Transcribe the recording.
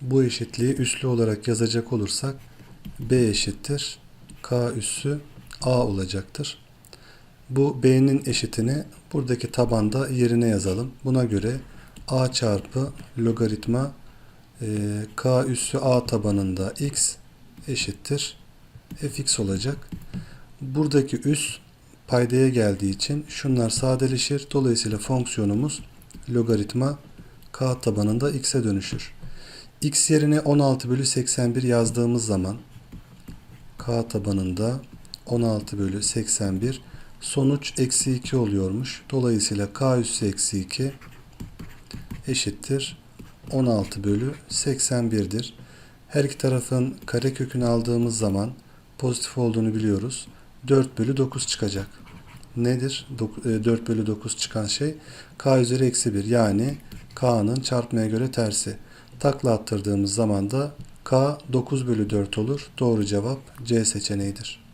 Bu eşitliği üslü olarak yazacak olursak B eşittir K üssü A olacaktır. Bu B'nin eşitini buradaki tabanda yerine yazalım. Buna göre A çarpı logaritma e, K üssü A tabanında X eşittir fx olacak. Buradaki üs paydaya geldiği için şunlar sadeleşir. Dolayısıyla fonksiyonumuz logaritma k tabanında x'e dönüşür. X yerine 16 bölü 81 yazdığımız zaman k tabanında 16 bölü 81 sonuç eksi 2 oluyormuş. Dolayısıyla k üssü eksi 2 eşittir 16 bölü 81'dir. Her iki tarafın karekökünü aldığımız zaman pozitif olduğunu biliyoruz. 4 bölü 9 çıkacak. Nedir? Dok- e, 4 bölü 9 çıkan şey k üzeri eksi 1 yani k'nın çarpmaya göre tersi. Takla attırdığımız zaman da k 9 bölü 4 olur. Doğru cevap C seçeneğidir.